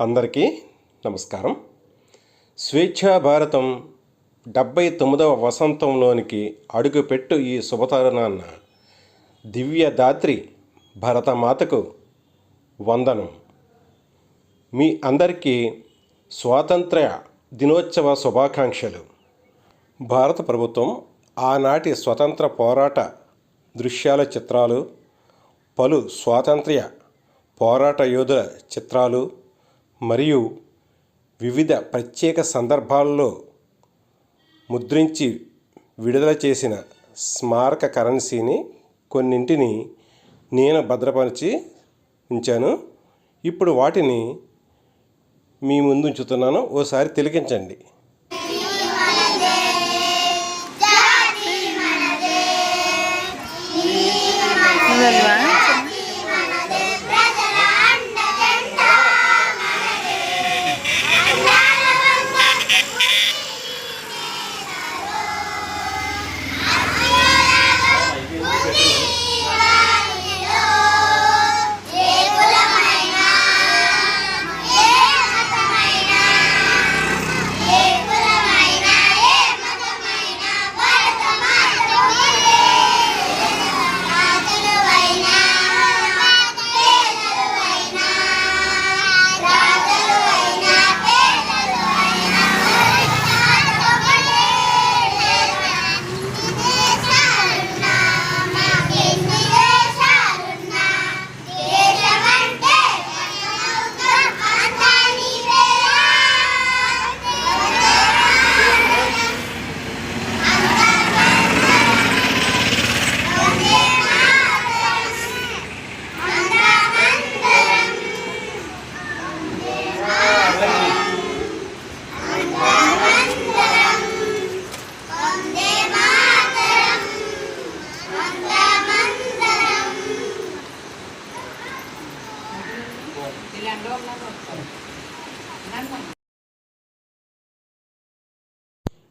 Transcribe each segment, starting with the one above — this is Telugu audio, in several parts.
అందరికీ నమస్కారం. స్వేచ్ఛా భారతం డెబ్బై తొమ్మిదవ వసంతంలోనికి అడుగుపెట్టు ఈ శుభతరుణాన్న దివ్య దాత్రి భరతమాతకు వందనం. మీ అందరికీ స్వాతంత్ర్య దినోత్సవ శుభాకాంక్షలు. భారత ప్రభుత్వం ఆనాటి స్వతంత్ర పోరాట దృశ్యాల చిత్రాలు పలు స్వాతంత్ర్య పోరాట యోధుల చిత్రాలు మరియు వివిధ ప్రత్యేక సందర్భాల్లో ముద్రించి విడుదల చేసిన స్మారక కరెన్సీని కొన్నింటిని నేను భద్రపరిచి ఉంచాను. ఇప్పుడు వాటిని మీ ముందు ఉంచుతున్నాను. ఓసారి తిలకించండి.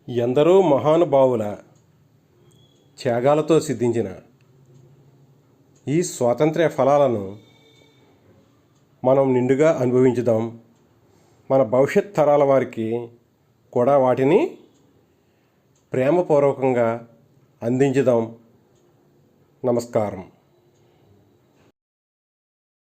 ఎందరో మహానుభావుల త్యాగాలతో సిద్ధించిన ఈ స్వాతంత్ర్య ఫలాలను మనం నిండుగా అనుభవించుదాం. మన భవిష్యత్ తరాల వారికి కూడా వాటిని ప్రేమపూర్వకంగా అందించుదాం. నమస్కారం.